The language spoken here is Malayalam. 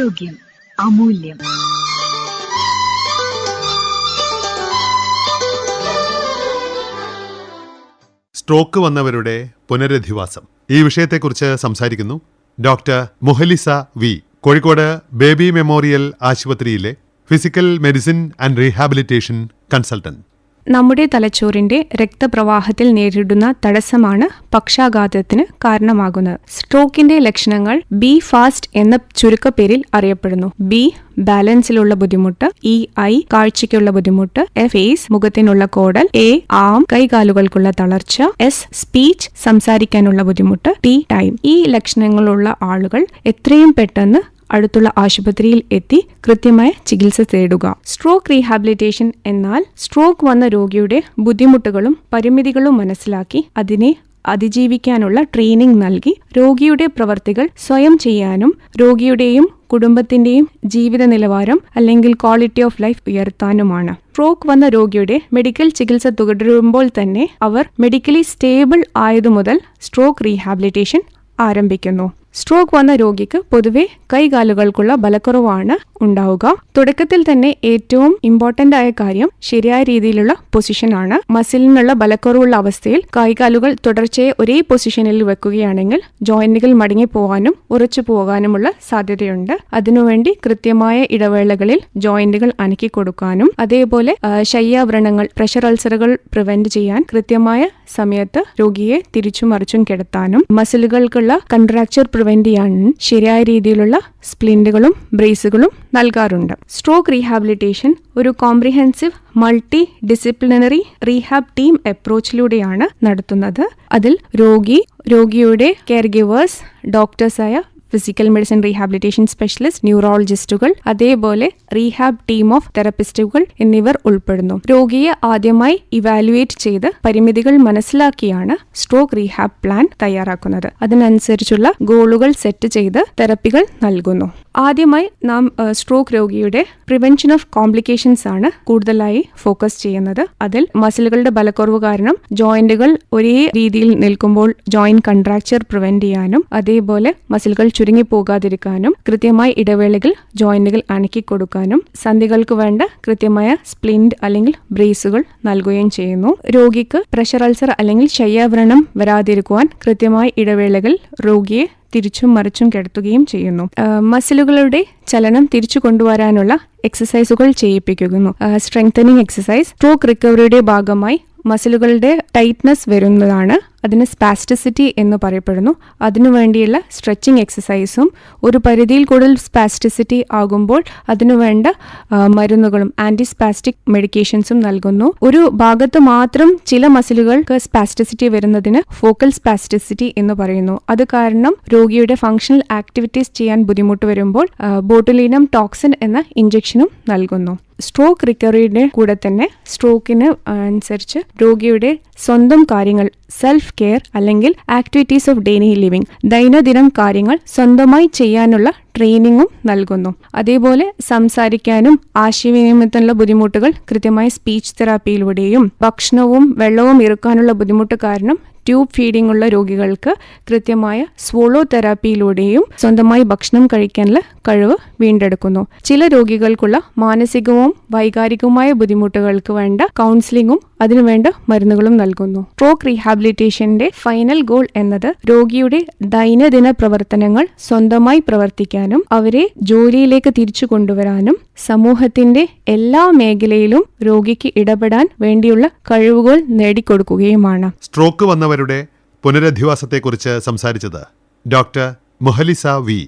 ആരോഗ്യം അമൂല്യം. സ്ട്രോക്ക് വന്നവരുടെ പുനരധിവാസം. ഈ വിഷയത്തെക്കുറിച്ച് സംസാരിക്കുന്നു doctor Muhalisa V Kozhikode Baby Memorial ആശുപത്രിയിലെ physical medicine and rehabilitation consultant. നമ്മുടെ തലച്ചോറിന്റെ രക്തപ്രവാഹത്തിൽ നേരിടുന്ന തടസ്സമാണ് പക്ഷാഘാതത്തിന് കാരണമാകുന്നത്. സ്ട്രോക്കിന്റെ ലക്ഷണങ്ങൾ ബി ഫാസ്റ്റ് എന്ന ചുരുക്കപ്പേരിൽ അറിയപ്പെടുന്നു. ബി ബാലൻസിലുള്ള ബുദ്ധിമുട്ട്. ഇ ഐ കാഴ്ചയ്ക്കുള്ള ബുദ്ധിമുട്ട്. എഫ് ഫേസ് മുഖത്തിനുള്ള കോടൽ. എ ആം കൈകാലുകൾക്കുള്ള തളർച്ച. എസ് സ്പീച്ച് സംസാരിക്കാനുള്ള ബുദ്ധിമുട്ട്. T time. ഈ ലക്ഷണങ്ങളുള്ള ആളുകൾ എത്രയും പെട്ടെന്ന് അടുത്തുള്ള ആശുപത്രിയിൽ എത്തി കൃത്യമായ ചികിത്സ തേടുക. സ്ട്രോക്ക് റീഹാബിലിറ്റേഷൻ എന്നാൽ സ്ട്രോക്ക് വന്ന രോഗിയുടെ ബുദ്ധിമുട്ടുകളും പരിമിതികളും മനസ്സിലാക്കി അതിനെ അതിജീവിക്കാനുള്ള ട്രെയിനിങ് നൽകി രോഗിയുടെ പ്രവർത്തികൾ സ്വയം ചെയ്യാനും രോഗിയുടെയും കുടുംബത്തിന്റെയും ജീവിത നിലവാരം അല്ലെങ്കിൽ ക്വാളിറ്റി ഓഫ് ലൈഫ് ഉയർത്താനുമാണ്. സ്ട്രോക്ക് വന്ന രോഗിയുടെ മെഡിക്കൽ ചികിത്സ തുടരുമ്പോൾ തന്നെ അവർ മെഡിക്കലി സ്റ്റേബിൾ ആയതു മുതൽ സ്ട്രോക്ക് റീഹാബിലിറ്റേഷൻ ആരംഭിക്കുന്നു. സ്ട്രോക്ക് വന്ന രോഗിക്ക് പൊതുവെ കൈകാലുകൾക്കുള്ള ബലക്കുറവാണ് ഉണ്ടാവുക. തുടക്കത്തിൽ തന്നെ ഏറ്റവും ഇമ്പോർട്ടന്റ് ആയ കാര്യം ശരിയായ രീതിയിലുള്ള പൊസിഷനാണ് മസിലിനുള്ള ബലക്കുറവുള്ള അവസ്ഥയിൽ കൈകാലുകൾ തുടർച്ചയെ ഒരേ പൊസിഷനിൽ വെക്കുകയാണെങ്കിൽ ജോയിന്റുകൾ മടങ്ങി പോകാനും ഉറച്ചു പോകാനുമുള്ള സാധ്യതയുണ്ട്. അതിനുവേണ്ടി കൃത്യമായ ഇടവേളകളിൽ ജോയിന്റുകൾ അനക്കി കൊടുക്കാനും അതേപോലെ ശയ്യാവ്രണങ്ങൾ പ്രഷർ അൾസറുകൾ പ്രിവെന്റ് ചെയ്യാൻ കൃത്യമായ സമയത്ത് രോഗിയെ തിരിച്ചു മറിച്ചും കിടത്താനും മസിലുകൾക്കുള്ള കൺട്രാക്ചർ പ്രിവെന്റ് ചെയ്യാനും ശരിയായ രീതിയിലുള്ള സ്പ്ലിന്റുകളും ബ്രേസുകളും നൽകാറുണ്ട്. സ്ട്രോക്ക് റീഹാബിലിറ്റേഷൻ ഒരു comprehensive multi disciplinary rehab team അപ്രോച്ചിലൂടെയാണ് നടത്തുന്നത്. അതിൽ രോഗി രോഗിയുടെ കെയർ ഗിവേഴ്സ് ഡോക്ടേഴ്സായ ഫിസിക്കൽ മെഡിസിൻ റീഹാബിലിറ്റേഷൻ സ്പെഷ്യലിസ്റ്റ് ന്യൂറോളജിസ്റ്റുകൾ അതേപോലെ റീഹാബ് ടീം ഓഫ് തെറപ്പിസ്റ്റുകൾ എന്നിവർ ഉൾപ്പെടുന്നു. രോഗിയെ ആദ്യമായി ഇവാലുവേറ്റ് ചെയ്ത് പരിമിതികൾ മനസ്സിലാക്കിയാണ് സ്ട്രോക്ക് റീഹാബ് പ്ലാൻ തയ്യാറാക്കുന്നത്. അതിനനുസരിച്ചുള്ള ഗോളുകൾ സെറ്റ് ചെയ്ത് തെറപ്പികൾ നൽകുന്നു. ആദ്യമായി നാം സ്ട്രോക്ക് രോഗിയുടെ പ്രിവെൻഷൻ ഓഫ് കോംപ്ലിക്കേഷൻസ് ആണ് കൂടുതലായി ഫോക്കസ് ചെയ്യുന്നത്. അതിൽ മസിലുകളുടെ ബലക്കുറവ് കാരണം ജോയിന്റുകൾ ഒരേ രീതിയിൽ നിൽക്കുമ്പോൾ ജോയിന്റ് കൺട്രാക്ചർ പ്രിവെന്റ് ചെയ്യാനും അതേപോലെ മസിലുകൾ ചുരുങ്ങി പോകാതിരിക്കാനും കൃത്യമായ ഇടവേളകൾ ജോയിന്റുകൾ അണക്കി കൊടുക്കാനും സന്ധികൾക്ക് വേണ്ട കൃത്യമായ സ്പ്ലിൻഡ് അല്ലെങ്കിൽ ബ്രേസുകൾ നൽകുകയും ചെയ്യുന്നു. രോഗിക്ക് പ്രഷർ അൾസർ അല്ലെങ്കിൽ ശയ്യാവരണം വരാതിരിക്കുവാൻ കൃത്യമായ ഇടവേളകൾ രോഗിയെ തിരിച്ചും മറിച്ചും കിടത്തുകയും ചെയ്യുന്നു. മസിലുകളുടെ ചലനം തിരിച്ചു കൊണ്ടുവരാനുള്ള എക്സസൈസുകൾ ചെയ്യിപ്പിക്കുന്നു. സ്ട്രെങ്തനിങ് എക്സസൈസ് സ്ട്രോക്ക് റിക്കവറിയുടെ ഭാഗമായി മസിലുകളുടെ ടൈറ്റ്നസ് വരുന്നതാണ് അതിന് സ്പാസ്റ്റിസിറ്റി എന്ന് പറയപ്പെടുന്നു. അതിനു വേണ്ടിയുള്ള സ്ട്രെച്ചിങ് എക്സസൈസും ഒരു പരിധിയിൽ കൂടുതൽ സ്പാസ്റ്റിസിറ്റി ആകുമ്പോൾ അതിനുവേണ്ട വേണ്ട മരുന്നുകളും ആന്റിസ്പാസ്റ്റിക് മെഡിക്കേഷൻസും നൽകുന്നു. ഒരു ഭാഗത്ത് മാത്രം ചില മസിലുകൾക്ക് സ്പാസ്റ്റിസിറ്റി വരുന്നതിന് ഫോക്കൽ സ്പാസ്റ്റിസിറ്റി എന്ന് പറയുന്നു. അത് കാരണം രോഗിയുടെ ഫങ്ഷണൽ ആക്ടിവിറ്റീസ് ചെയ്യാൻ ബുദ്ധിമുട്ട് വരുമ്പോൾ ബോട്ടുലീനം ടോക്സിൻ എന്ന ഇഞ്ചക്ഷനും നൽകുന്നു. സ്ട്രോക്ക് റിക്കവറിയുടെ കൂടെ തന്നെ സ്ട്രോക്കിന് അനുസരിച്ച് രോഗിയുടെ സ്വന്തം കാര്യങ്ങൾ സെൽഫ് കെയർ അല്ലെങ്കിൽ ആക്ടിവിറ്റീസ് ഓഫ് ഡെയിലി ലിവിംഗ് ദൈനംദിനം കാര്യങ്ങൾ സ്വന്തമായി ചെയ്യാനുള്ള ട്രെയിനിങ്ങും നൽകുന്നു. അതേപോലെ സംസാരിക്കാനും ആശയവിനിമയത്തിനുള്ള ബുദ്ധിമുട്ടുകൾ കൃത്യമായി സ്പീച്ച് തെറാപ്പിയിലൂടെയും ഭക്ഷണവും വെള്ളവും ഇറുക്കാനുള്ള ബുദ്ധിമുട്ട് കാരണം ട്യൂബ് ഫീഡിംഗ് ഉള്ള രോഗികൾക്ക് കൃത്യമായ സ്വോളോ തെറാപ്പിയിലൂടെയും സ്വന്തമായി ഭക്ഷണം കഴിക്കാനുള്ള കഴിവ് വീണ്ടെടുക്കുന്നു. ചില രോഗികൾക്കുള്ള മാനസികവും വൈകാരികവുമായ ബുദ്ധിമുട്ടുകൾക്ക് വേണ്ട കൗൺസിലിംഗും അതിനുവേണ്ട മരുന്നുകളും നൽകുന്നു. സ്ട്രോക്ക് റീഹാബിലിറ്റേഷന്റെ ഫൈനൽ ഗോൾ എന്നത് രോഗിയുടെ ദൈനംദിന പ്രവർത്തനങ്ങൾ സ്വന്തമായി പ്രവർത്തിക്കാനും അവരെ ജോലിയിലേക്ക് തിരിച്ചു കൊണ്ടുവരാനും സമൂഹത്തിന്റെ എല്ലാ മേഖലയിലും രോഗിക്ക് ഇടപെടാൻ വേണ്ടിയുള്ള കഴിവുകൾ നേടിക്കൊടുക്കുകയുമാണ്. സ്ട്രോക്ക് വന്നവരുടെ പുനരധിവാസത്തെക്കുറിച്ച് സംസാരിച്ചത് ഡോക്ടർ മുഹലിസ വി.